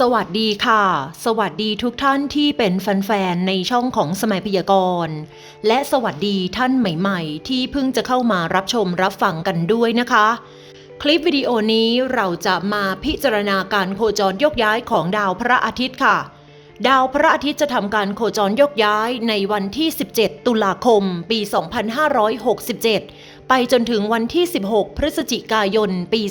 สวัสดีค่ะ สวัสดีทุกท่านที่เป็นแฟนๆในช่องของสมัยพยากรณ์ และสวัสดีท่านใหม่ๆ ที่เพิ่งจะเข้ามารับชมรับฟังกันด้วยนะคะ คลิปวิดีโอนี้เราจะมาพิจารณาการโคจรยกย้ายของดาวพระอาทิตย์ค่ะ ดาวพระอาทิตย์จะทำการโคจรยกย้ายในวันที่ 17 ตุลาคม ปี 2567 ไปจนถึงวันที่ 16 พฤศจิกายน ปี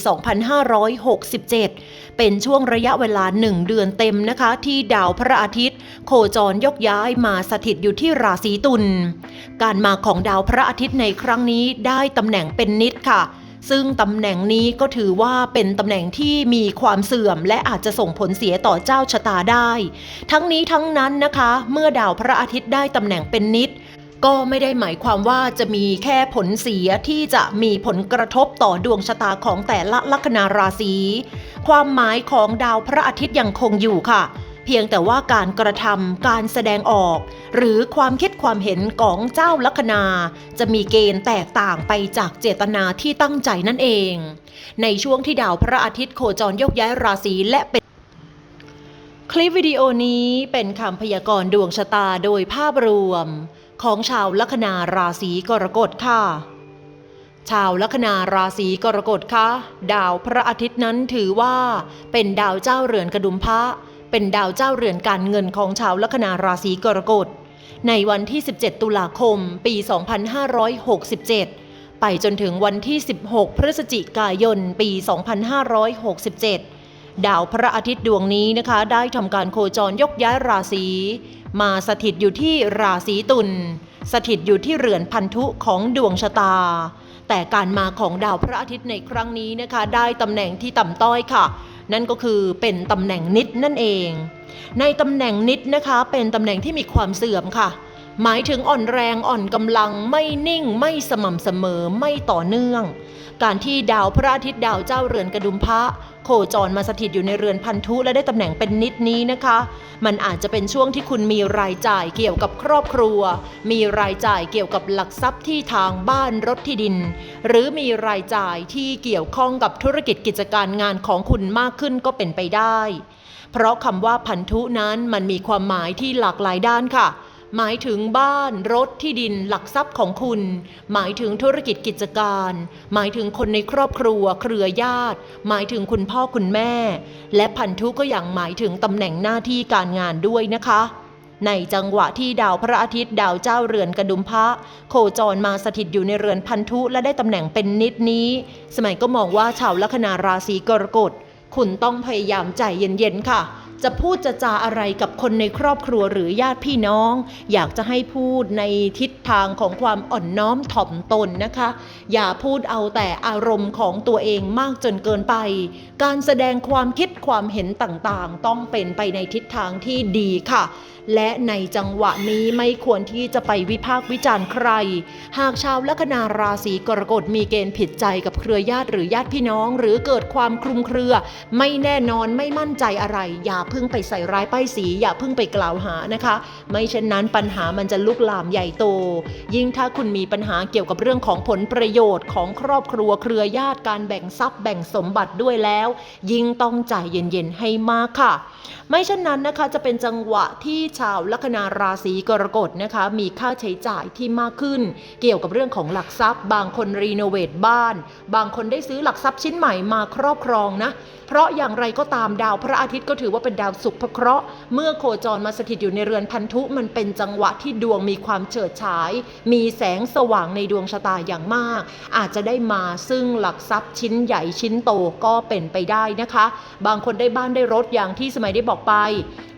2567 เป็นช่วงระยะเวลา 1 เดือนเต็มนะคะ ที่ดาวพระอาทิตย์ โคจรยกย้ายมาสถิตอยู่ที่ราศีตุล การมาของดาวพระอาทิตย์ในครั้งนี้ได้ตำแหน่งเป็นนิดค่ะซึ่งตำแหน่งนี้ก็ถือว่าเป็นตำแหน่งที่มีความเสื่อม และอาจจะส่งผลเสียต่อเจ้าชะตาได้ ทั้งนี้ทั้งนั้นนะคะ เมื่อดาวพระอาทิตย์ได้ตำแหน่งเป็นนิด ก็ไม่ได้หมายความว่าจะมีแค่ผลเสียที่จะมีผลกระทบต่อดวงชะตาของแต่ละลัคนาราศี ความหมายของดาวพระอาทิตย์ยังคงอยู่ค่ะ เพียงแต่ว่าการกระทำการแสดงออก หรือความคิดความเห็นของเจ้าลัคนา จะมีเกณฑ์แตกต่างไปจากเจตนาที่ตั้งใจนั่นเอง ในช่วงที่ดาวพระอาทิตย์โคจรยกย้ายราศีและเป็นคลิปวิดีโอนี้เป็นคำพยากรณ์ดวงชะตาโดยภาพรวม ของชาวลัคนาราศีกรกฎค่ะ ชาวลัคนาราศีกรกฎคะดาวพระอาทิตย์นั้นถือว่า เป็นดาวเจ้าเรือนกระดุมพระเป็นดาวเจ้าเรือนการเงินของชาวลัคนาราศีกรกฎในวันที่ 17 ตุลาคม ปี 2567 ไปจนถึงวันที่ 16 พฤศจิกายน ปี 2567 ดาวพระอาทิตย์ดวงนี้นะคะ ได้ทำการโคจรยกย้ายราศี มาสถิตอยู่ที่ราศีตุลสถิตอยู่ที่เรือนพันธุของดวงชะตา แต่การมาของดาวพระอาทิตย์ในครั้งนี้นะคะ ได้ตำแหน่งที่ต่ำต้อยค่ะ นั่นก็คือเป็นตำแหน่งนิดนั่นเอง ในตำแหน่งนิดนะคะ เป็นตำแหน่งที่มีความเสื่อมค่ะ หมายถึงอ่อนแรงอ่อนกำลังไม่นิ่งไม่สม่ำเสมอไม่ต่อเนื่อง การที่ดาวพระอาทิตย์ดาวเจ้าเรือนกระดุมพระโคจรมาสถิตอยู่ในเรือนพันธุและได้ตำแหน่งเป็นนิดนี้นะคะ มันอาจจะเป็นช่วงที่คุณมีรายจ่ายเกี่ยวกับครอบครัว มีรายจ่ายเกี่ยวกับหลักทรัพย์ที่ทางบ้านรถที่ดิน หรือมีรายจ่ายที่เกี่ยวข้องกับธุรกิจกิจการงานของคุณมากขึ้นก็เป็นไปได้ เพราะคำว่าพันธุนั้นมันมีความหมายที่หลากหลายด้านค่ะ หมายถึงบ้านรถที่ดินหลักทรัพย์ของคุณ หมายถึงธุรกิจกิจการ หมายถึงคนในครอบครัว เครือญาติ หมายถึงคุณพ่อคุณแม่ และพันธุก็อย่างหมายถึงตำแหน่งหน้าที่การงานด้วยนะคะ ในจังหวะที่ดาวพระอาทิตย์ดาวเจ้าเรือนกระดุมพระ โคจรมาสถิตอยู่ในเรือนพันธุและได้ตำแหน่งเป็นนิดนี้ สมัยก็มองว่าชาวลัคนาราศีกรกฎคุณต้องพยายามใจเย็นๆค่ะ จะพูดจะจาอะไรกับคนในครอบครัวหรือญาติพี่น้อง อยากจะให้พูดในทิศทางของความอ่อนน้อมถ่อมตนนะคะ อย่าพูดเอาแต่อารมณ์ของตัวเองมากจนเกินไป การแสดงความคิดความเห็นต่างๆ ต้องเป็นไปในทิศทางที่ดีค่ะและในจังหวะนี้ไม่ควรที่จะไปวิพากษ์วิจารณ์ใคร หากชาวลัคนาราศีกรกฎมีเกณฑ์ผิดใจกับเครือญาติหรือญาติพี่น้อง หรือเกิดความคลุมเครือ ไม่แน่นอนไม่มั่นใจอะไร อย่าเพิ่งไปใส่ร้ายป้ายสีอย่าเพิ่งไปกล่าวหานะคะ ไม่เช่นนั้นปัญหามันจะลุกลามใหญ่โต ยิ่งถ้าคุณมีปัญหาเกี่ยวกับเรื่องของผลประโยชน์ของครอบครัวเครือญาติการแบ่งทรัพย์แบ่งสมบัติด้วยแล้ว ยิ่งต้องใจเย็นๆให้มากค่ะ ไม่เช่นนั้นนะคะจะเป็นจังหวะที่ชาวลัคนาราศีกรกฎนะคะมีค่าใช้จ่ายที่มากขึ้น เกี่ยวกับเรื่องของหลักทรัพย์ บางคนรีโนเวทบ้าน บางคนได้ซื้อหลักทรัพย์ชิ้นใหม่มาครอบครองนะเพราะอย่างไรก็ตามดาวพระอาทิตย์ก็ถือว่าเป็นดาวสุภเคราะห์เมื่อโคจรมาสถิตอยู่ในเรือนพันธุมันเป็นจังหวะที่ดวงมีความเฉิดฉาย มีแสงสว่างในดวงชะตาอย่างมาก อาจจะได้มาซึ่งหลักทรัพย์ชิ้นใหญ่ชิ้นโตก็เป็นไปได้นะคะ บางคนได้บ้านได้รถอย่างที่สมัยได้บอกไป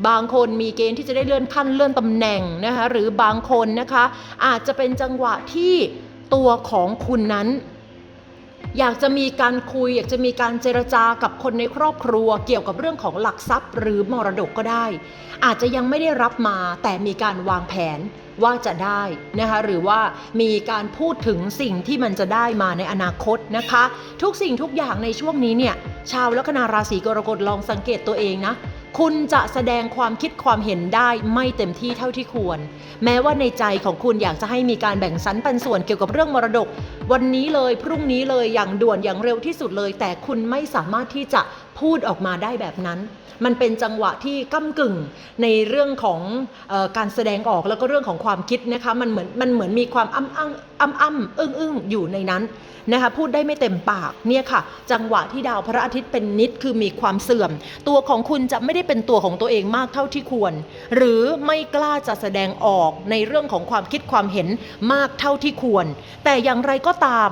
บางคนมีเกณฑ์ที่จะได้เลื่อนขั้นเลื่อนตำแหน่งนะคะหรือบางคนนะคะอาจจะเป็นจังหวะที่ตัวของคุณนั้นอยากจะมีการคุย อยากจะมีการเจรจากับคนในครอบครัว เกี่ยวกับเรื่องของหลักทรัพย์ หรือมรดกก็ได้ อาจจะยังไม่ได้รับมาแต่มีการวางแผนว่าจะได้นะคะหรือว่ามีการพูดถึงสิ่งที่มันจะได้มาในอนาคตนะคะ ทุกสิ่งทุกอย่างในช่วงนี้เนี่ยชาวลัคนาราศีกรกฎลองสังเกตตัวเองนะ คุณจะแสดงความคิดความเห็นได้ไม่เต็มที่เท่าที่ควร แม้ว่าในใจของคุณอยากจะให้มีการแบ่งสรรปันส่วนเกี่ยวกับเรื่องมรดก วันนี้เลยพรุ่งนี้เลยอย่างด่วนอย่างเร็วที่สุดเลย แต่คุณไม่สามารถที่จะพูดออกมาได้แบบนั้น มันเป็นจังหวะที่ก้ากึ่งในเรื่องของออการแสดงออกแล้วก็เรื่องของความคิดนะคะมันเหมือนมันเหมือนมีความอ้ำอ้ำอ้ำอ้ำอึ้งอึ้งอยู่ในนั้น นะคะพูดได้ไม่เต็มปากเนี่ยค่ะ จังหวะที่ดาวพระอาทิตย์เป็นนิดคือมีความเสื่อม ตัวของคุณจะไม่ได้เป็นตัวของตัวเองมากเท่าที่ควร หรือไม่กล้าจะแสดงออกในเรื่องของความคิดความเห็นมากเท่าที่ควร แต่อย่างไรก็ตาม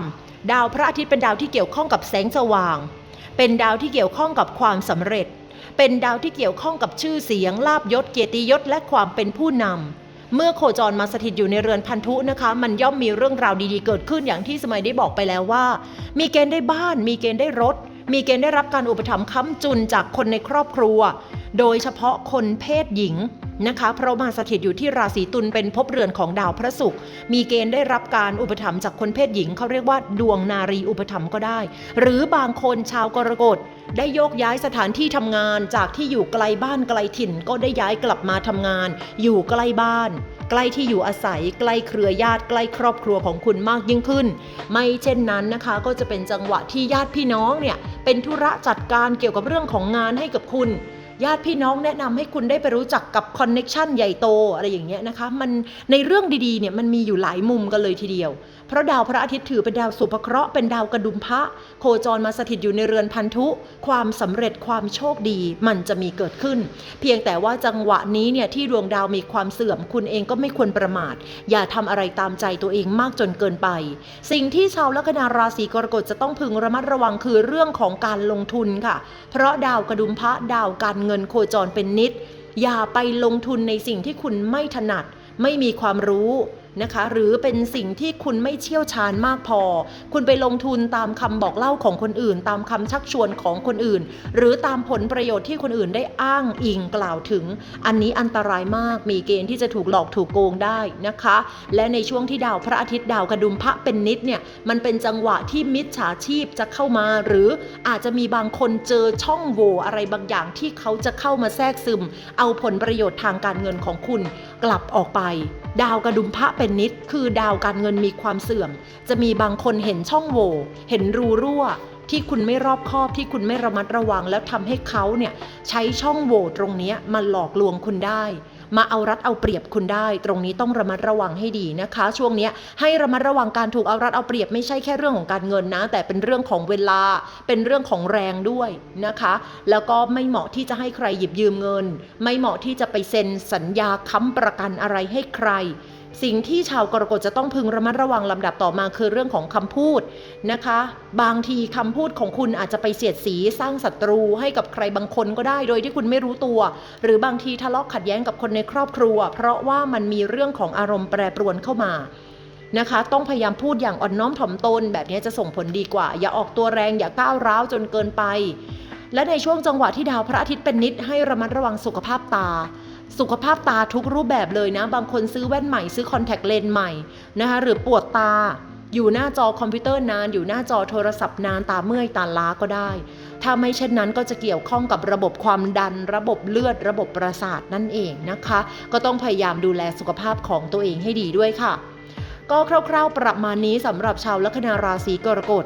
ดาวพระอาทิตย์เป็นดาวที่เกี่ยวข้องกับแสงสว่าง เป็นดาวที่เกี่ยวข้องกับความสำเร็จ เป็นดาวที่เกี่ยวข้องกับชื่อเสียงลาบยศเกียรติยศและความเป็นผู้นำ เมื่อโคจรมาสถิตอยู่ในเรือนพันธุนะคะ มันย่อมมีเรื่องราวดีๆเกิดขึ้นอย่างที่สมัยได้บอกไปแล้วว่า มีเกณฑ์ได้บ้าน มีเกณฑ์ได้รถ มีเกณฑ์ได้รับการอุปถัมภ์ค้ำจุนจากคนในครอบครัว โดยเฉพาะคนเพศหญิงนะคะ เพราะมาสถิตอยู่ที่ราศีตุลเป็นภพเรือนของดาวพระศุกร์ มีเกณฑ์ได้รับการอุปถัมภ์จากคนเพศหญิง เขาเรียกว่าดวงนารีอุปถัมภ์ก็ได้ หรือบางคนชาวกรกฎได้โยกย้ายสถานที่ทำงานจากที่อยู่ไกลบ้านไกลถิ่น ก็ได้ย้ายกลับมาทำงาน อยู่ใกล้บ้าน ใกล้ที่อยู่อาศัย ใกล้เครือญาติใกล้ครอบครัวของคุณมากยิ่งขึ้น ไม่เช่นนั้นนะคะก็จะเป็นจังหวะที่ญาติพี่น้องเนี่ยเป็นธุระจัดการเกี่ยวกับเรื่องของงานให้กับคุณญาติพี่น้องแนะนำให้คุณได้ไปรู้จักกับคอนเน็ชันใหญ่โตอะไรอย่างเงี้ยนะคะ มันในเรื่องดีๆเนี่ยมันมีอยู่หลายมุมกันเลยทีเดียว เพราะดาวพระอาทิตย์ถือเป็นดาวสุภเคราะห์เป็นดาวกระดุมพระโคจรมาสถิตอยู่ในเรือนพันธุ ความสำเร็จความโชคดีมันจะมีเกิดขึ้น เพียงแต่ว่าจังหวะนี้เนี่ยที่ดวงดาวมีความเสื่อม คุณเองก็ไม่ควรประมาท อย่าทำอะไรตามใจตัวเองมากจนเกินไป สิ่งที่ชาวลัคนาราศีกรกฎจะต้องพึงระมัดระวังคือเรื่องของการลงทุนค่ะ เพราะดาวกระดุมพระดาวการเงินโคจรเป็นนิด อย่าไปลงทุนในสิ่งที่คุณไม่ถนัด ไม่มีความรู้ นะคะ หรือเป็นสิ่งที่คุณไม่เชี่ยวชาญมากพอ คุณไปลงทุนตามคำบอกเล่าของคนอื่น ตามคำชักชวนของคนอื่น หรือตามผลประโยชน์ที่คนอื่นได้อ้างอิงกล่าวถึง อันนี้อันตรายมากมีเกณฑ์ที่จะถูกหลอกถูกโกงได้นะคะ และในช่วงที่ดาวพระอาทิตย์ดาวกระดุมพระเป็นนิดเนี่ยมันเป็นจังหวะที่มิจฉาชีพจะเข้ามา หรืออาจจะมีบางคนเจอช่องโหว่อะไรบางอย่างที่เขาจะเข้ามาแทรกซึม เอาผลประโยชน์ทางการเงินของคุณกลับออกไป ดาวกระดุมพระเป็นนิดคือดาวการเงินมีความเสื่อม จะมีบางคนเห็นช่องโหว่เห็นรูรั่ว ที่คุณไม่รอบคอบที่คุณไม่ระมัดระวัง แล้วทำให้เขาเนี่ยใช้ช่องโหว่ตรงนี้มาหลอกลวงคุณได้มาเอารัดเอาเปรียบคุณได้ ตรงนี้ต้องระมัดระวังให้ดีนะคะ ช่วงนี้ให้ระมัดระวังการถูกเอารัดเอาเปรียบไม่ใช่แค่เรื่องของการเงินนะ แต่เป็นเรื่องของเวลาเป็นเรื่องของแรงด้วยนะคะ แล้วก็ไม่เหมาะที่จะให้ใครหยิบยืมเงิน ไม่เหมาะที่จะไปเซ็นสัญญาค้ำประกันอะไรให้ใคร สิ่งที่ชาวกรกฎจะต้องพึงระมัดระวังลำดับต่อมาคือเรื่องของคำพูดนะคะ บางทีคำพูดของคุณอาจจะไปเสียดสีสร้างศัตรูให้กับใครบางคนก็ได้ โดยที่คุณไม่รู้ตัว หรือบางทีทะเลาะขัดแย้งกับคนในครอบครัว เพราะว่ามันมีเรื่องของอารมณ์แปรปรวนเข้ามานะคะ ต้องพยายามพูดอย่างอ่อนน้อมถ่อมตน แบบนี้จะส่งผลดีกว่า อย่าออกตัวแรงอย่าก้าวร้าวจนเกินไป และในช่วงจังหวะที่ดาวพระอาทิตย์เป็นนิดให้ระมัดระวังสุขภาพตา สุขภาพตาทุกรูปแบบเลยนะ บางคนซื้อแว่นใหม่ซื้อคอนแทคเลนส์ใหม่นะคะหรือปวดตาอยู่หน้าจอคอมพิวเตอร์นาน อยู่หน้าจอโทรศัพท์นานตาเมื่อยตาล้าก็ได้ ถ้าไม่เช่นนั้นก็จะเกี่ยวข้องกับระบบความดัน ระบบเลือด ระบบประสาทนั่นเองนะคะ ก็ต้องพยายามดูแลสุขภาพของตัวเองให้ดีด้วยค่ะ ก็คร่าวๆประมาณนี้สำหรับชาวลัคนาราศีกรกฎ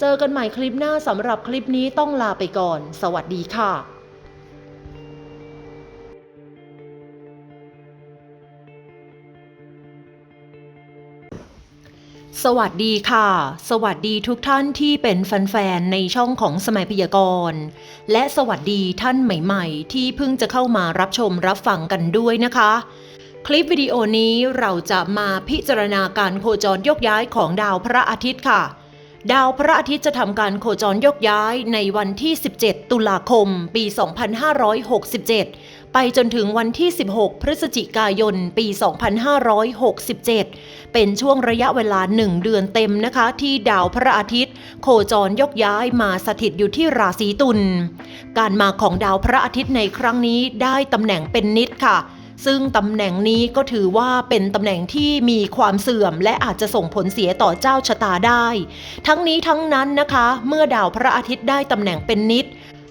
เจอกันใหม่คลิปหน้าสำหรับคลิปนี้ต้องลาไปก่อน สวัสดีค่ะสวัสดีค่ะ สวัสดีทุกท่านที่เป็นแฟนๆในช่องของสมัยพยากรณ์ และสวัสดีท่านใหม่ๆ ที่เพิ่งจะเข้ามารับชมรับฟังกันด้วยนะคะ คลิปวิดีโอนี้เราจะมาพิจารณาการโคจรยกย้ายของดาวพระอาทิตย์ค่ะ ดาวพระอาทิตย์จะทำการโคจรยกย้ายในวันที่ 17 ตุลาคม ปี 2567 ไปจนถึงวันที่ 16 พฤศจิกายน ปี 2567 เป็นช่วงระยะเวลา 1 เดือนเต็มนะคะ ที่ดาวพระอาทิตย์ โคจรยกย้ายมาสถิตอยู่ที่ราศีตุล การมาของดาวพระอาทิตย์ในครั้งนี้ได้ตำแหน่งเป็นนิดค่ะ ซึ่งตำแหน่งนี้ก็ถือว่าเป็นตำแหน่งที่มีความเสื่อม และอาจจะส่งผลเสียต่อเจ้าชะตาได้ ทั้งนี้ทั้งนั้นนะคะ เมื่อดาวพระอาทิตย์ได้ตำแหน่งเป็นนิด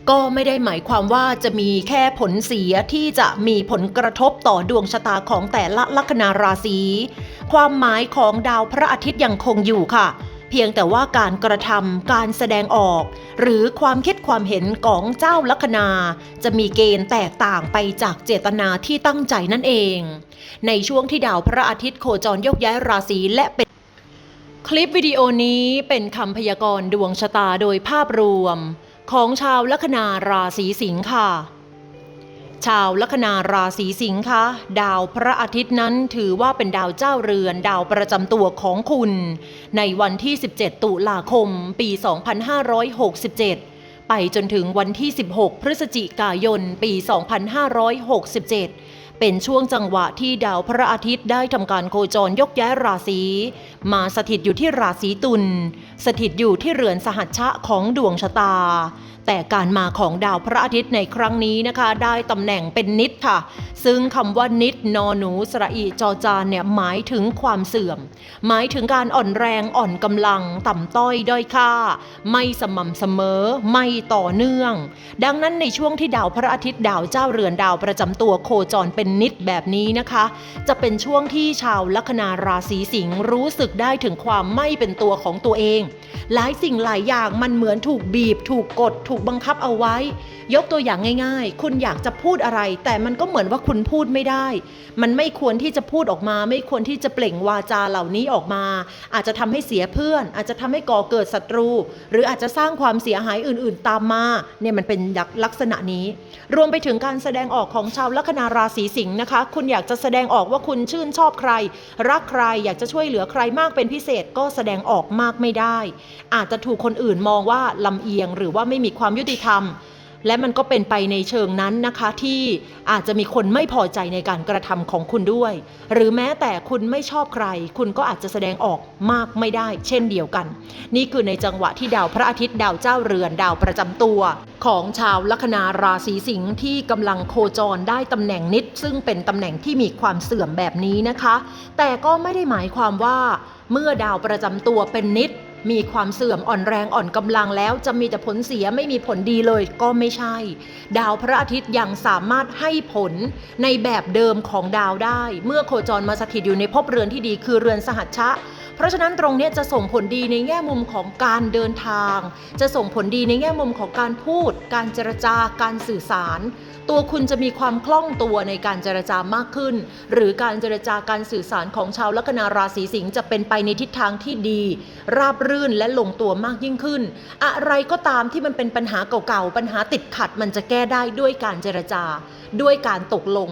ก็ไม่ได้หมายความว่าจะมีแค่ผลเสียที่จะมีผลกระทบต่อดวงชะตาของแต่ละลัคนาราศี ความหมายของดาวพระอาทิตย์ยังคงอยู่ค่ะ พียงแต่ว่าการกระทำการแสดงออก หรือความคิดความเห็นของเจ้าลัคนา จะมีเกณฑ์แตกต่างไปจากเจตนาที่ตั้งใจนั่นเอง ในช่วงที่ดาวพระอาทิตย์โคจรยกย้ายราศีและเป็นคลิปวิดีโอนี้เป็นคำพยากรณ์ดวงชะตาโดยภาพรวม ของชาวลัคนาราศีสิงค์ค่ะ ชาวลัคนาราศีสิงค์คะดาวพระอาทิตย์นั้นถือว่าเป็นดาวเจ้าเรือน ดาวประจำตัวของคุณ ในวันที่ 17 ตุลาคม ปี 2567 ไปจนถึงวันที่ 16 พฤศจิกายน ปี 2567 เป็นช่วงจังหวะที่ดาวพระอาทิตย์ได้ทำการโคจรยกย้ายราศีมาสถิตอยู่ที่ราศีตุลสถิตอยู่ที่เรือนสหัชชะของดวงชะตา แต่การมาของดาวพระอาทิตย์ในครั้งนี้นะคะ ได้ตำแหน่งเป็นนิดค่ะ ซึ่งคำว่านิดนอหนูสระอีจอจานเนี่ยหมายถึงความเสื่อม หมายถึงการอ่อนแรงอ่อนกำลัง ต่ำต้อยด้อยค่า ไม่สม่ำเสมอ ไม่ต่อเนื่อง ดังนั้นในช่วงที่ดาวพระอาทิตย์ดาวเจ้าเรือนดาวประจำตัวโคจรเป็นนิดแบบนี้นะคะ จะเป็นช่วงที่ชาวลัคนาราศีสิงห์รู้สึกได้ถึงความไม่เป็นตัวของตัวเอง หลายสิ่งหลายอย่างมันเหมือนถูกบีบ ถูกกดถูกบังคับเอาไว้ ยกตัวอย่างง่ายๆ คุณอยากจะพูดอะไร แต่มันก็เหมือนว่าคุณพูดไม่ได้ มันไม่ควรที่จะพูดออกมา ไม่ควรที่จะเปล่งวาจาเหล่านี้ออกมา อาจจะทำให้เสียเพื่อน อาจจะทำให้ก่อเกิดศัตรู หรืออาจจะสร้างความเสียหายอื่นๆ ตามมาเนี่ยมันเป็นลักษณะนี้ รวมไปถึงการแสดงออกของชาวลัคนาราศีสิงห์นะคะ คุณอยากจะแสดงออกว่าคุณชื่นชอบใคร รักใครอยากจะช่วยเหลือใครมากเป็นพิเศษก็แสดงออกมากไม่ได้ อาจจะถูกคนอื่นมองว่าลำเอียงหรือว่าไม่มีความความยุติธรรม และมันก็เป็นไปในเชิงนั้นนะคะที่อาจจะมีคนไม่พอใจในการกระทำของคุณด้วย หรือแม้แต่คุณไม่ชอบใคร คุณก็อาจจะแสดงออกมากไม่ได้ เช่นเดียวกัน นี่คือในจังหวะที่ดาวพระอาทิตย์ดาวเจ้าเรือนดาวประจำตัวของชาวลัคนาราศีสิงห์ที่กำลังโคจรได้ตำแหน่งนิด ซึ่งเป็นตำแหน่งที่มีความเสื่อมแบบนี้นะคะ แต่ก็ไม่ได้หมายความว่า เมื่อดาวประจำตัวเป็นนิด มีความเสื่อมอ่อนแรงอ่อนกำลังแล้วจะมีแต่ผลเสียไม่มีผลดีเลยก็ไม่ใช่ ดาวพระอาทิตย์ยังสามารถให้ผลในแบบเดิมของดาวได้ เมื่อโคจรมาสถิตอยู่ในภพเรือนที่ดีคือเรือนสหัชชะ เพราะฉะนั้นตรงนี้จะส่งผลดีในแง่มุมของการเดินทาง จะส่งผลดีในแง่มุมของการพูด การเจรจาการสื่อสาร ตัวคุณจะมีความคล่องตัวในการเจรจามากขึ้น หรือการเจรจาการสื่อสารของชาวลัคนาราศีสิงห์จะเป็นไปในทิศทางที่ดี ราบรื่นและลงตัวมากยิ่งขึ้น อะไรก็ตามที่มันเป็นปัญหาเก่าๆปัญหาติดขัดมันจะแก้ได้ด้วยการเจรจา ด้วยการตกลง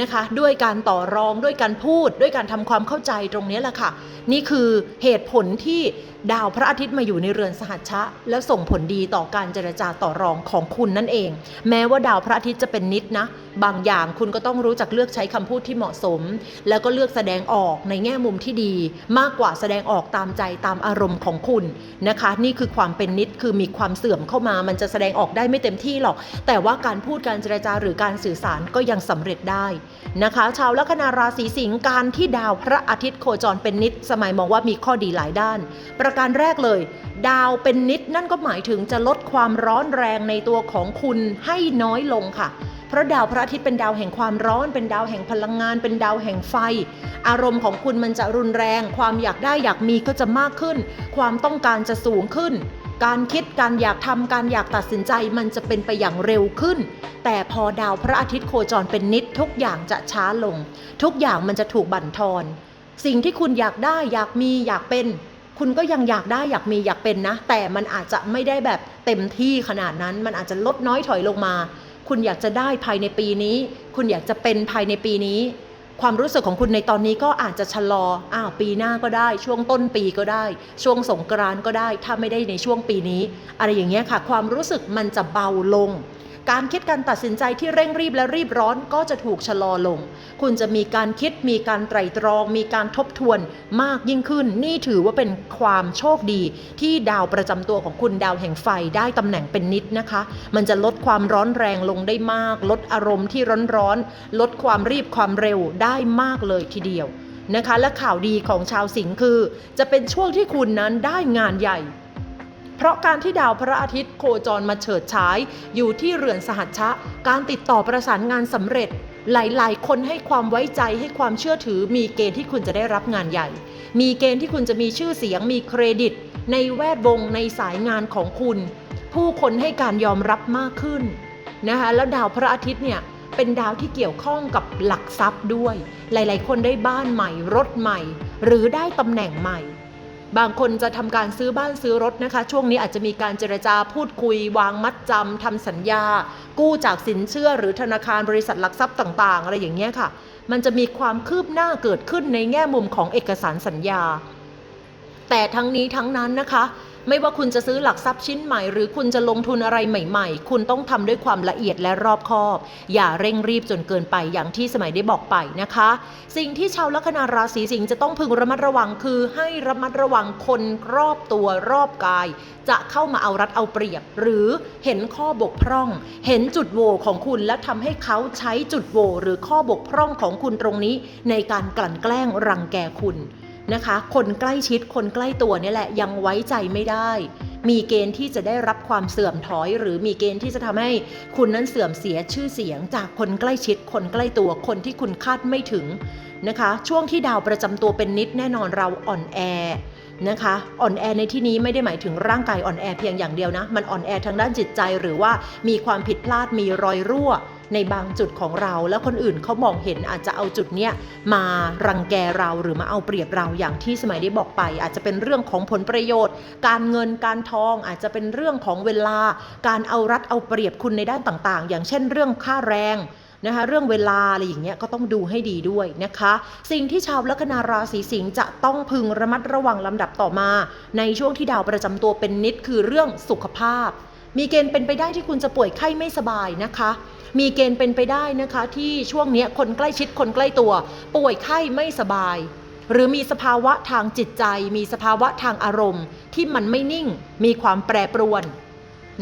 นะคะ ด้วยการต่อรองด้วยการพูดด้วยการทำความเข้าใจตรงนี้แหละค่ะ นี่คือเหตุผลที่ ดาวพระอาทิตย์มาอยู่ในเรือนสหัชชะ แล้วส่งผลดีต่อการเจรจาต่อรองของคุณนั่นเอง แม้ว่าดาวพระอาทิตย์จะเป็นนิดนะ บางอย่างคุณก็ต้องรู้จักเลือกใช้คำพูดที่เหมาะสม แล้วก็เลือกแสดงออกในแง่มุมที่ดี มากกว่าแสดงออกตามใจตามอารมณ์ของคุณนะคะ นี่คือความเป็นนิดคือมีความเสื่อมเข้ามา มันจะแสดงออกได้ไม่เต็มที่หรอก แต่ว่าการพูดการเจรจาหรือการสื่อสารก็ยังสำเร็จได้นะคะ ชาวลัคนาราศีสิงห์การที่ดาวพระอาทิตย์โคจรเป็นนิดสมัยมองว่ามีข้อดีหลายด้านประการแรกเลย ดาวเป็นนิดนั่นก็หมายถึงจะลดความร้อนแรงในตัวของคุณให้น้อยลงค่ะ เพราะดาวพระอาทิตย์เป็นดาวแห่งความร้อน เป็นดาวแห่งพลังงาน เป็นดาวแห่งไฟ อารมณ์ของคุณมันจะรุนแรง ความอยากได้อยากมีก็จะมากขึ้น ความต้องการจะสูงขึ้น การคิดการอยากทำการอยากตัดสินใจมันจะเป็นไปอย่างเร็วขึ้นแต่พอดาวพระอาทิตย์โคจรเป็นนิดทุกอย่างจะช้าลง ทุกอย่างมันจะถูกบั่นทอน สิ่งที่คุณอยากได้อยากมีอยากเป็น คุณก็ยังอยากได้อยากมีอยากเป็นนะ แต่มันอาจจะไม่ได้แบบเต็มที่ขนาดนั้น มันอาจจะลดน้อยถอยลงมา คุณอยากจะได้ภายในปีนี้ คุณอยากจะเป็นภายในปีนี้ ความรู้สึกของคุณในตอนนี้ก็อาจจะชะลออ้าวปีหน้าก็ได้ ช่วงต้นปีก็ได้ ช่วงสงกรานก็ได้ ถ้าไม่ได้ในช่วงปีนี้ อะไรอย่างเงี้ยค่ะ ความรู้สึกมันจะเบาลง การคิดการตัดสินใจที่เร่งรีบและรีบร้อนก็จะถูกชะลอลง คุณจะมีการคิดมีการไตร่ตรอง มีการทบทวนมากยิ่งขึ้น นี่ถือว่าเป็นความโชคดี ที่ดาวประจำตัวของคุณดาวแห่งไฟได้ตำแหน่งเป็นนิดนะคะ มันจะลดความร้อนแรงลงได้มาก ลดอารมณ์ที่ร้อนๆลดความรีบความเร็วได้มากเลยทีเดียวนะคะ และข่าวดีของชาวสิงห์คือ จะเป็นช่วงที่คุณนั้นได้งานใหญ่ เพราะการที่ดาวพระอาทิตย์โคจรมาเฉิดฉาย อยู่ที่เรือนสหัชชะ การติดต่อประสานงานสำเร็จ หลายๆ คนให้ความไว้ใจให้ความเชื่อถือ มีเกณฑ์ที่คุณจะได้รับงานใหญ่ มีเกณฑ์ที่คุณจะมีชื่อเสียงมีเครดิต ในแวดวงในสายงานของคุณ ผู้คนให้การยอมรับมากขึ้นนะคะแล้วดาวพระอาทิตย์เนี่ยเป็นดาวที่เกี่ยวข้องกับหลักทรัพย์ด้วย หลาย ๆ คนได้บ้านใหม่รถใหม่ หรือได้ตำแหน่งใหม่ บางคนจะทำการซื้อบ้านซื้อรถนะคะ ช่วงนี้อาจจะมีการเจรจาพูดคุยวางมัดจำทำสัญญา กู้จากสินเชื่อ หรือธนาคารบริษัทหลักทรัพย์ต่าง ๆ อะไรอย่างเงี้ยค่ะ มันจะมีความคืบหน้าเกิดขึ้นในแง่มุมของเอกสารสัญญา แต่ทั้งนี้ทั้งนั้นนะคะ ไม่ว่าคุณจะซื้อหลักทรัพย์ชิ้นใหม่ หรือคุณจะลงทุนอะไรใหม่ๆ คุณต้องทำด้วยความละเอียดและรอบคอบ อย่าเร่งรีบจนเกินไปอย่างที่สมัยได้บอกไปนะคะ สิ่งที่ชาวลัคนาราศีสิงห์จะต้องพึงระมัดระวังคือให้ระมัดระวังคนรอบตัวรอบกาย จะเข้ามาเอารัดเอาเปรียบ หรือเห็นข้อบกพร่อง เห็นจุดโหว่ของคุณและทำให้เขาใช้จุดโหว่หรือข้อบกพร่องของคุณตรงนี้ ในการกลั่นแกล้งรังแกคุณ นะคะ คนใกล้ชิดคนใกล้ตัวนี่แหละยังไว้ใจไม่ได้ มีเกณฑ์ที่จะได้รับความเสื่อมถอย หรือมีเกณฑ์ที่จะทำให้คุณนั้นเสื่อมเสียชื่อเสียง จากคนใกล้ชิด คนใกล้ตัวคนที่คุณคาดไม่ถึงนะคะ ช่วงที่ดาวประจำตัวเป็นนิดแน่นอนเราอ่อนแอนะคะอ่อนแอในที่นี้ไม่ได้หมายถึงร่างกายอ่อนแอเพียงอย่างเดียวนะ มันอ่อนแอทางด้านจิตใจหรือว่ามีความผิดพลาดมีรอยรั่ว ในบางจุดของเรา แล้วคนอื่นเขามองเห็นอาจจะเอาจุดเนี้ยมารังแกเราหรือมาเอาเปรียบเราอย่างที่สมัยได้บอกไป อาจจะเป็นเรื่องของผลประโยชน์ การเงินการทองอาจจะเป็นเรื่องของเวลา การเอารัดเอาเปรียบคุณในด้านต่างๆ อย่างเช่น เรื่องค่าแรงนะคะเรื่องเวลาอะไรอย่างเงี้ยก็ต้องดูให้ดีด้วยนะคะ สิ่งที่ชาวลัคนาราศีสิงห์จะต้องพึงระมัดระวังลำดับต่อมา ในช่วงที่ดาวประจำตัวเป็นนิดคือเรื่องสุขภาพ มีเกณฑ์เป็นไปได้ที่คุณจะป่วยไข้ไม่สบายนะคะ มีเกณฑ์เป็นไปได้นะคะ ที่ช่วงนี้คนใกล้ชิดคนใกล้ตัว ป่วยไข้ไม่สบาย หรือมีสภาวะทางจิตใจ มีสภาวะทางอารมณ์ ที่มันไม่นิ่ง มีความแปรปรวน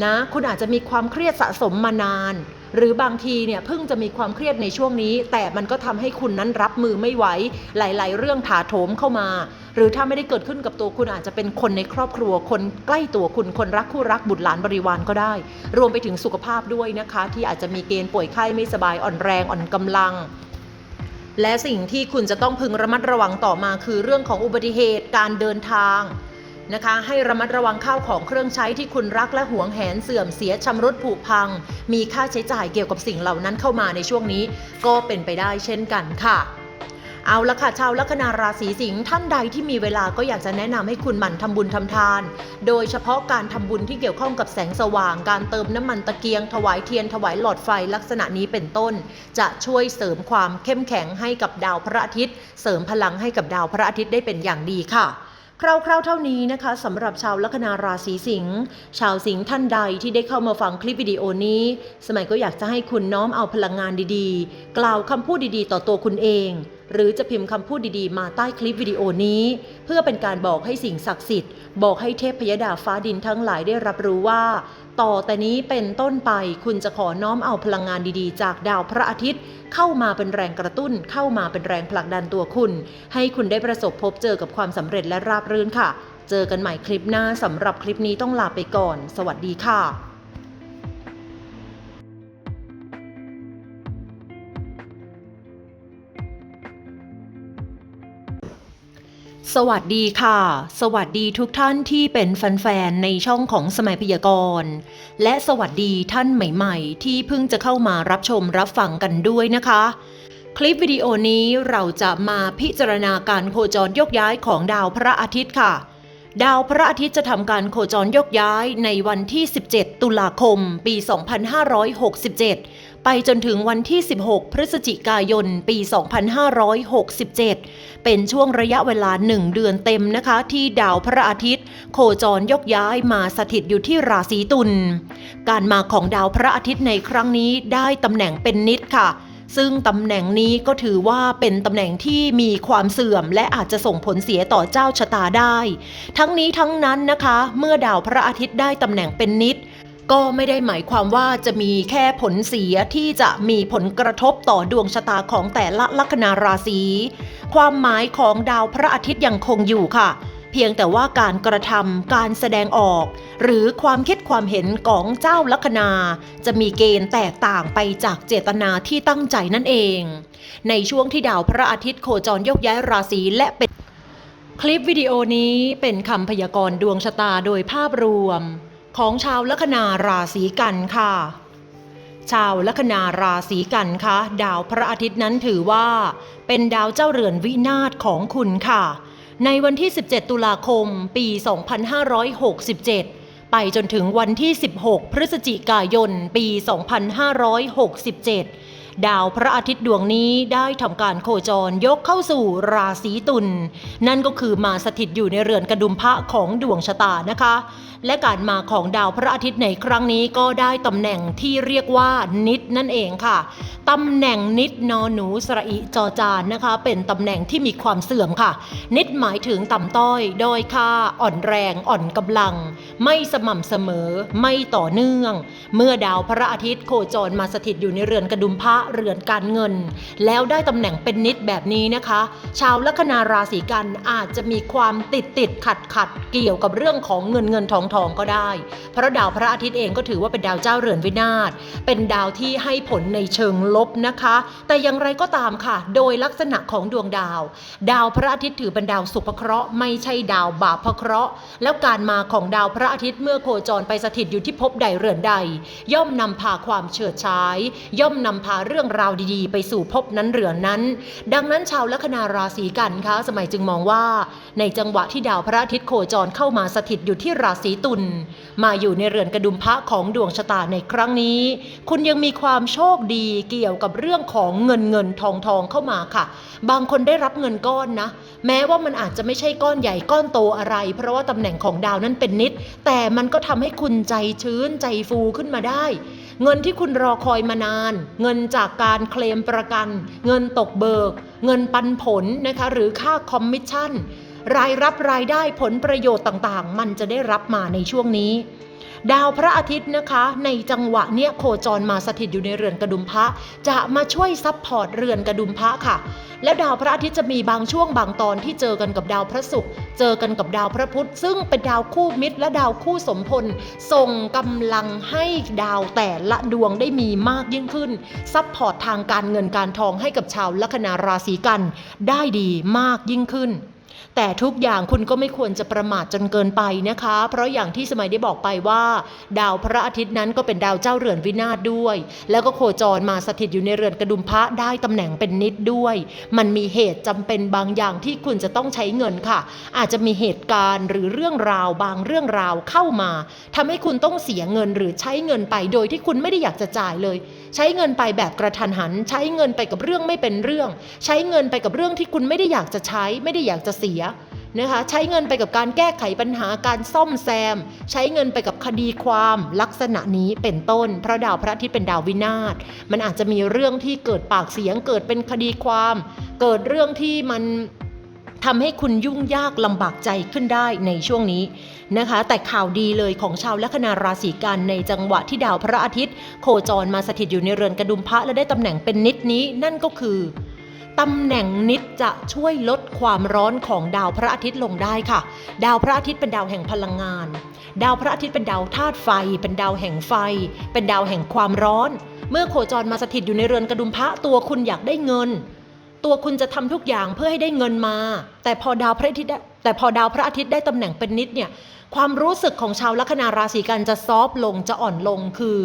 นะคุณอาจจะมีความเครียดสะสมมานาน หรือบางทีเนี่ยเพิ่งจะมีความเครียดในช่วงนี้ แต่มันก็ทำให้คุณนั้นรับมือไม่ไหว หลาย ๆ เรื่องถาโถมเข้ามา หรือถ้าไม่ได้เกิดขึ้นกับตัวคุณอาจจะเป็นคนในครอบครัว คนใกล้ตัวคุณคนรักคู่รักบุตรหลานบริวารก็ได้ รวมไปถึงสุขภาพด้วยนะคะ ที่อาจจะมีเกณฑ์ป่วยไข้ไม่สบายอ่อนแรงอ่อนกำลังและสิ่งที่คุณจะต้องพึงระมัดระวังต่อมาคือเรื่องของอุบัติเหตุการเดินทางนะคะให้ระมัดระวังข้าวของเครื่องใช้ที่คุณรักและหวงแหนเสื่อมเสียชำรุดผุพัง มีค่าใช้จ่ายเกี่ยวกับสิ่งเหล่านั้นเข้ามาในช่วงนี้ ก็เป็นไปได้เช่นกันค่ะ เอาละค่ะชาวลัคนาราศีสิงห์ท่านใดที่มีเวลาก็อยากจะแนะนำให้คุณหมั่นทำบุญทำทาน โดยเฉพาะการทำบุญที่เกี่ยวข้องกับแสงสว่าง การเติมน้ำมันตะเกียง ถวายเทียน ถวายหลอดไฟลักษณะนี้เป็นต้น จะช่วยเสริมความเข้มแข็งให้กับดาวพระอาทิตย์ เสริมพลังให้กับดาวพระอาทิตย์ได้เป็นอย่างดีค่ะคร่าวๆเท่านี้นะคะสำหรับชาวลัคนาราศีสิงห์ชาวสิงห์ท่านใดที่ได้เข้ามาฟังคลิปวิดีโอนี้ สมัยก็อยากจะให้คุณน้อมเอาพลังงานดีๆ กล่าวคำพูดดีๆ ต่อตัวคุณเอง หรือจะพิมพ์คำพูดดีๆ มาใต้คลิปวิดีโอนี้ เพื่อเป็นการบอกให้สิ่งศักดิ์สิทธิ์ บอกให้เทพพยดาฟ้าดินทั้งหลายได้รับรู้ว่า ต่อแต่นี้เป็นต้นไปคุณจะขอน้อมเอาพลังงานดีๆ จากดาวพระอาทิตย์ เข้ามาเป็นแรงกระตุ้น เข้ามาเป็นแรงผลักดันตัวคุณ ให้คุณได้ประสบพบเจอกับความสำเร็จและราบรื่นค่ะ เจอกันใหม่คลิปหน้าสำหรับคลิปนี้ต้องลาไปก่อน สวัสดีค่ะ สวัสดีค่ะ สวัสดีทุกท่านที่เป็นแฟนๆในช่องของสมัยพยากรณ์ และสวัสดีท่านใหม่ๆ ที่เพิ่งจะเข้ามารับชมรับฟังกันด้วยนะคะ คลิปวิดีโอนี้เราจะมาพิจารณาการโคจรยกย้ายของดาวพระอาทิตย์ค่ะ ดาวพระอาทิตย์จะทำการโคจรยกย้ายในวันที่ 17 ตุลาคม ปี 2567 ไปจนถึงวันที่ 16 พฤศจิกายน ปี 2567 เป็นช่วงระยะเวลา 1 เดือนเต็มนะคะ ที่ดาวพระอาทิตย์ โคจรยกย้ายมาสถิตอยู่ที่ราศีตุล การมาของดาวพระอาทิตย์ในครั้งนี้ได้ตำแหน่งเป็นนิดค่ะซึ่งตำแหน่งนี้ก็ถือว่าเป็นตำแหน่งที่มีความเสื่อม และอาจจะส่งผลเสียต่อเจ้าชะตาได้ ทั้งนี้ทั้งนั้นนะคะ เมื่อดาวพระอาทิตย์ได้ตำแหน่งเป็นนิด ก็ไม่ได้หมายความว่าจะมีแค่ผลเสียที่จะมีผลกระทบต่อดวงชะตาของแต่ละลัคนาราศี ความหมายของดาวพระอาทิตย์ยังคงอยู่ค่ะ เพียงแต่ว่าการกระทำการแสดงออก หรือความคิดความเห็นของเจ้าลัคนา จะมีเกณฑ์แตกต่างไปจากเจตนาที่ตั้งใจนั่นเอง ในช่วงที่ดาวพระอาทิตย์โคจรยกย้ายราศีและเป็นคลิปวิดีโอนี้เป็นคำพยากรณ์ดวงชะตาโดยภาพรวม ของชาวลัคนาราศีกันค่ะ ชาวลัคนาราศีกันคะดาวพระอาทิตย์นั้นถือว่า เป็นดาวเจ้าเรือนวินาศของคุณค่ะ ในวันที่ 17 ตุลาคม ปี 2567 ไปจนถึงวันที่ 16 พฤศจิกายน ปี 2567ดาวพระอาทิตย์ดวงนี้ได้ทำการโคจรยกเข้าสู่ราศีตุลนั่นก็คือมาสถิตอยู่ในเรือนกระดุมพระของดวงชะตานะคะ และการมาของดาวพระอาทิตย์ในครั้งนี้ก็ได้ตำแหน่งที่เรียกว่านิดนั่นเองค่ะตำแหน่งนิดนอหนูสระอิจอจานนะคะ เป็นตำแหน่งที่มีความเสื่อมค่ะ นิดหมายถึงต่ำต้อยด้อยค่า อ่อนแรงอ่อนกำลัง ไม่สม่ำเสมอ ไม่ต่อเนื่อง เมื่อดาวพระอาทิตย์โคจรมาสถิตอยู่ในเรือนกระดุมพระเรือนการเงิน แล้วได้ตำแหน่งเป็นนิดแบบนี้นะคะ ชาวลัคนาราศีกันอาจจะมีความติดติดขัดขัดเกี่ยวกับเรื่องของเงินเงินทองทองก็ได้ เพราะดาวพระอาทิตย์เองก็ถือว่าเป็นดาวเจ้าเรือนวินาศ เป็นดาวที่ให้ผลในเชิงลบนะคะ แต่อย่างไรก็ตามค่ะ โดยลักษณะของดวงดาว ดาวพระอาทิตย์ถือเป็นดาวสุภเคราะห์ไม่ใช่ดาวบาปเคราะห์ แล้วการมาของดาวพระอาทิตย์เมื่อโคจรไปสถิตอยู่ที่ภพใดเรือนใด ย่อมนำพาความเฉิดฉาย ย่อมนำพาเรื่องราวดีๆ ไปสู่ภพนั้นเรือนนั้น ดังนั้นชาวลัคนาราศีกันคะ สมัยจึงมองว่า ในจังหวะที่ดาวพระอาทิตย์โคจรเข้ามาสถิตอยู่ที่ราศีตุลมาอยู่ในเรือนกระดุมพระของดวงชะตาในครั้งนี้ คุณยังมีความโชคดีเกี่ยวกับเรื่องของเงินเงินทองทองเข้ามาค่ะ บางคนได้รับเงินก้อนนะ แม้ว่ามันอาจจะไม่ใช่ก้อนใหญ่ก้อนโตอะไร เพราะว่าตำแหน่งของดาวนั้นเป็นนิด แต่มันก็ทำให้คุณใจชื้นใจฟูขึ้นมาได้ เงินที่คุณรอคอยมานาน เงินจากการเคลมประกัน เงินตกเบิก เงินปันผลนะคะหรือค่าคอมมิชชั่น รายรับรายได้ผลประโยชน์ต่างๆ มันจะได้รับมาในช่วงนี้ ดาวพระอาทิตย์นะคะ ในจังหวะเนี้ยโคจรมาสถิตอยู่ในเรือนกระดุมพระจะมาช่วยซับพอร์ตเรือนกระดุมพระค่ะ และดาวพระอาทิตย์จะมีบางช่วงบางตอนที่เจอกันกับดาวพระศุกร์เจอกันกับดาวพระพุธซึ่งเป็นดาวคู่มิตรและดาวคู่สมพลส่งกำลังให้ดาวแต่ละดวงได้มีมากยิ่งขึ้นซับพอร์ตทางการเงินการทองให้กับชาวลัคนาราศีกัน ได้ดีมากยิ่งขึ้น แต่ทุกอย่างคุณก็ไม่ควรจะประมาทจนเกินไปนะคะ เพราะอย่างที่สมัยได้บอกไปว่า ดาวพระอาทิตย์นั้นก็เป็นดาวเจ้าเรือนวินาศด้วย แล้วก็โคจรมาสถิตอยู่ในเรือนกระดุมพระได้ตำแหน่งเป็นนิดด้วย มันมีเหตุจำเป็นบางอย่างที่คุณจะต้องใช้เงินค่ะ อาจจะมีเหตุการณ์หรือเรื่องราวบางเรื่องราวเข้ามาทำให้คุณต้องเสียเงินหรือใช้เงินไปโดยที่คุณไม่ได้อยากจะจ่ายเลย ใช้เงินไปแบบกระทันหัน ใช้เงินไปกับเรื่องไม่เป็นเรื่อง ใช้เงินไปกับเรื่องที่คุณไม่ได้อยากจะใช้ ไม่ได้อยากจะเสียนะคะใช้เงินไปกับการแก้ไขปัญหาการซ่อมแซม ใช้เงินไปกับคดีความลักษณะนี้เป็นต้น เพราะดาวพระอาทิตย์เป็นดาววินาศมันอาจจะมีเรื่องที่เกิดปากเสียง เกิดเป็นคดีความ เกิดเรื่องที่มันทำให้คุณยุ่งยากลำบากใจขึ้นได้ในช่วงนี้นะคะ แต่ข่าวดีเลยของชาวลัคนาราศีกันในจังหวะที่ดาวพระอาทิตย์ โคจรมาสถิตอยู่ในเรือนกระดุมพระและได้ตำแหน่งเป็นนิดนี้ นั่นก็คือ ตำแหน่งนิดจะช่วยลดความร้อนของดาวพระอาทิตย์ลงได้ค่ะ ดาวพระอาทิตย์เป็นดาวแห่งพลังงาน ดาวพระอาทิตย์เป็นดาวธาตุไฟ เป็นดาวแห่งไฟ เป็นดาวแห่งความร้อน เมื่อโคจรมาสถิตอยู่ในเรือนกระดุมพระตัวคุณอยากได้เงิน ตัวคุณจะทำทุกอย่างเพื่อให้ได้เงินมา แต่พอดาวพระอาทิตย์แต่พอดาวพระอาทิตย์ได้ตำแหน่งเป็นนิดเนี่ยความรู้สึกของชาวลัคนาราศีกันจะซอฟต์ลงจะอ่อนลงคือ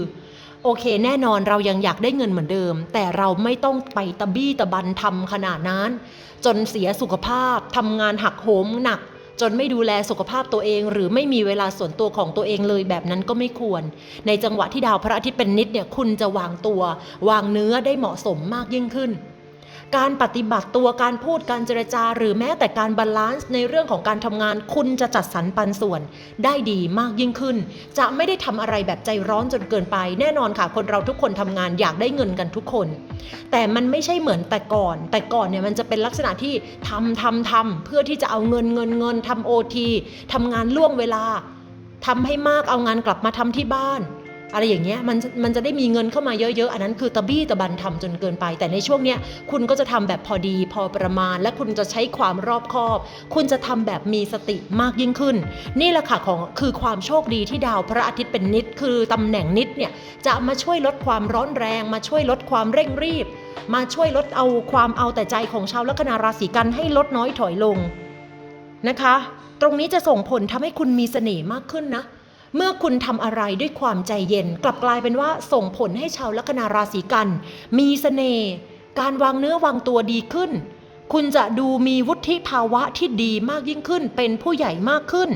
โอเค แน่นอนเรายังอยากได้เงินเหมือนเดิม แต่เราไม่ต้องไปตะบี้ตะบันทำขนาดนั้น จนเสียสุขภาพทำงานหักโหมหนัก จนไม่ดูแลสุขภาพตัวเอง หรือไม่มีเวลาส่วนตัวของตัวเองเลยแบบนั้นก็ไม่ควร ในจังหวะที่ดาวพระอาทิตย์เป็นนิดเนี่ยคุณจะวางตัว วางเนื้อได้เหมาะสมมากยิ่งขึ้น การปฏิบัติตัวการพูดการเจรจา หรือแม้แต่การบาลานซ์ในเรื่องของการทำงานคุณจะจัดสรรปันส่วน ได้ดีมากยิ่งขึ้น จะไม่ได้ทำอะไรแบบใจร้อนจนเกินไป แน่นอนค่ะคนเราทุกคนทำงานอยากได้เงินกันทุกคน แต่มันไม่ใช่เหมือนแต่ก่อน แต่ก่อนเนี่ยมันจะเป็นลักษณะที่ทำทำทำเพื่อที่จะเอาเงินเงินเงินทำโอทีทำงานล่วงเวลาทำให้มากเอางานกลับมาทำที่บ้าน อะไรอย่างเงี้ยมันมันจะได้มีเงินเข้ามาเยอะๆ อันนั้นคือตะบี้ตะบันทำจนเกินไป แต่ในช่วงเนี้ยคุณก็จะทำแบบพอดีพอประมาณ และคุณจะใช้ความรอบคอบ คุณจะทำแบบมีสติมากยิ่งขึ้น นี่แหละค่ะของคือความโชคดีที่ดาวพระอาทิตย์เป็นนิด คือตำแหน่งนิดเนี่ยจะมาช่วยลดความร้อนแรง มาช่วยลดความเร่งรีบ มาช่วยลดเอาความเอาแต่ใจของชาวลัคนาราศีกันให้ลดน้อยถอยลงนะคะ ตรงนี้จะส่งผลทำให้คุณมีเสน่ห์มากขึ้นนะ เมื่อคุณทำอะไรด้วยความใจเย็น กลับกลายเป็นว่าส่งผลให้ชาวลัคนาราศีกัน มีเสน่ห์การวางเนื้อวางตัวดีขึ้น คุณจะดูมีวุฒิภาวะที่ดีมากยิ่งขึ้น เป็นผู้ใหญ่มากขึ้น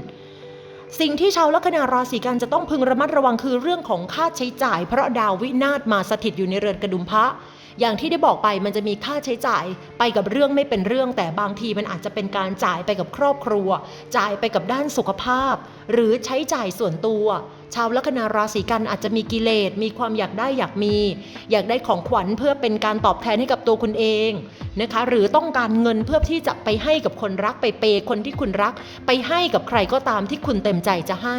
สิ่งที่ชาวลัคนาราศีกันจะต้องพึงระมัดระวังคือเรื่องของค่าใช้จ่าย เพราะดาววินาศมาสถิตอยู่ในเรือนกระดุมพระ อย่างที่ได้บอกไปมันจะมีค่าใช้จ่ายไปกับเรื่องไม่เป็นเรื่อง แต่บางทีมันอาจจะเป็นการจ่ายไปกับครอบครัว จ่ายไปกับด้านสุขภาพ หรือใช้จ่ายส่วนตัว ชาวลัคนาราศีกันอาจจะมีกิเลสมีความอยากได้อยากมี อยากได้ของขวัญเพื่อเป็นการตอบแทนให้กับตัวคุณเองนะคะ หรือต้องการเงินเพื่อที่จะไปให้กับคนรักไปเปย์คนที่คุณรัก ไปให้กับใครก็ตามที่คุณเต็มใจจะให้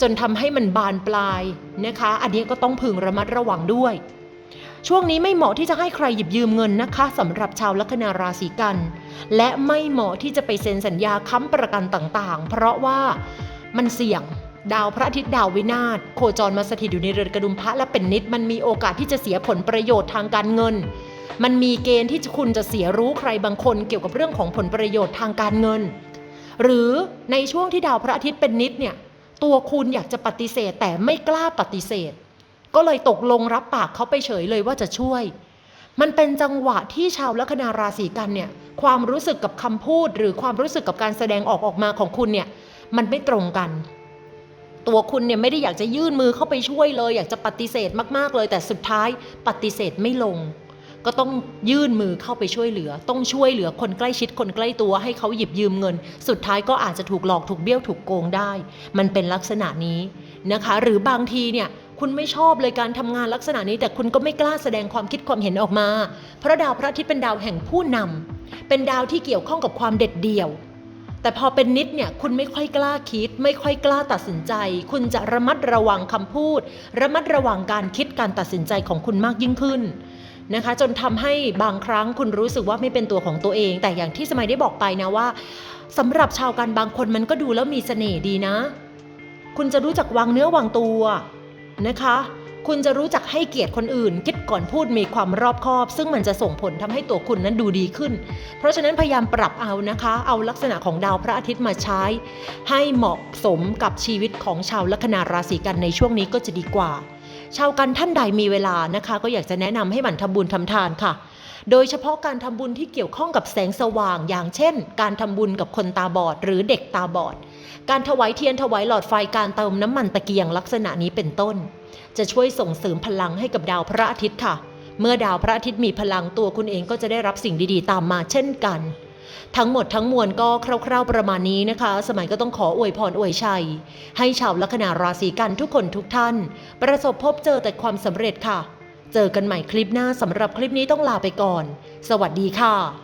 จนทำให้มันบานปลายนะคะ อันนี้ก็ต้องพึงระมัดระวังด้วย ช่วงนี้ไม่เหมาะที่จะให้ใครหยิบยืมเงินนะคะสำหรับชาวลัคนาราศีกัน และไม่เหมาะที่จะไปเซ็นสัญญาค้ำประกันต่างๆ เพราะว่ามันเสี่ยงดาวพระอาทิตย์ดาววินาศโคจรมาสถิตอยู่ในเรือนกระดุมพระและเป็นนิด มันมีโอกาสที่จะเสียผลประโยชน์ทางการเงิน มันมีเกณฑ์ที่คุณจะเสียรู้ใครบางคนเกี่ยวกับเรื่องของผลประโยชน์ทางการเงิน หรือในช่วงที่ดาวพระอาทิตย์เป็นนิดเนี่ยตัวคุณอยากจะปฏิเสธแต่ไม่กล้าปฏิเสธ ก็เลยตกลงรับปากเขาไปเฉยเลยว่าจะช่วย มันเป็นจังหวะที่ชาวลัคนาราศีกันเนี่ยความรู้สึกกับคำพูด หรือความรู้สึกกับการแสดงออกออกมาของคุณเนี่ยมันไม่ตรงกัน ตัวคุณเนี่ยไม่ได้อยากจะยื่นมือเข้าไปช่วยเลย อยากจะปฏิเสธมากๆเลย แต่สุดท้ายปฏิเสธไม่ลง ก็ต้องยื่นมือเข้าไปช่วยเหลือ ต้องช่วยเหลือคนใกล้ชิดคนใกล้ตัวให้เขาหยิบยืมเงิน สุดท้ายก็อาจจะถูกหลอกถูกเบี้ยวถูกโกงได้ มันเป็นลักษณะนี้นะคะ หรือบางทีเนี่ย คุณไม่ชอบเลยการทำงานลักษณะนี้ แต่คุณก็ไม่กล้าแสดงความคิดความเห็นออกมา เพราะดาวพระอาทิตย์เป็นดาวแห่งผู้นำเป็นดาวที่เกี่ยวข้องกับความเด็ดเดี่ยว แต่พอเป็นนิดเนี่ยคุณไม่ค่อยกล้าคิด ไม่ค่อยกล้าตัดสินใจ คุณจะระมัดระวังคำพูด ระมัดระวังการคิดการตัดสินใจของคุณมากยิ่งขึ้นนะคะจนทำให้บางครั้งคุณรู้สึกว่าไม่เป็นตัวของตัวเอง แต่อย่างที่สมัยได้บอกไปนะว่าสำหรับชาวกันบางคนมันก็ดูแล้วมีเสน่ห์ดีนะ คุณจะรู้จักวางเนื้อวางตัว นะคะ คุณจะรู้จักให้เกียรติคนอื่น คิดก่อนพูดมีความรอบคอบ ซึ่งมันจะส่งผลทำให้ตัวคุณนั้นดูดีขึ้น เพราะฉะนั้นพยายามปรับเอานะคะ เอาลักษณะของดาวพระอาทิตย์มาใช้ ให้เหมาะสมกับชีวิตของชาวลัคนาราศีกันในช่วงนี้ก็จะดีกว่า ชาวกันท่านใดมีเวลานะคะ ก็อยากจะแนะนำให้หมั่นทำบุญทำทานค่ะโดยเฉพาะการทำบุญที่เกี่ยวข้องกับแสงสว่าง อย่างเช่น การทำบุญกับคนตาบอด หรือเด็กตาบอด การถวายเทียนถวายหลอดไฟการเติมน้ำมันตะเกียงลักษณะนี้เป็นต้น จะช่วยส่งเสริมพลังให้กับดาวพระอาทิตย์ค่ะ เมื่อดาวพระอาทิตย์มีพลังตัวคุณเองก็จะได้รับสิ่งดีๆ ตามมาเช่นกัน ทั้งหมดทั้งมวลก็คร่าว ๆ ประมาณนี้นะคะ สมัยก็ต้องขออวยพรอวยชัย ให้ชาวลัคนาราศีกันทุกคนทุกท่าน ประสบพบเจอแต่ความสำเร็จค่ะ เจอกันใหม่คลิปหน้าสำหรับคลิปนี้ต้องลาไปก่อน สวัสดีค่ะ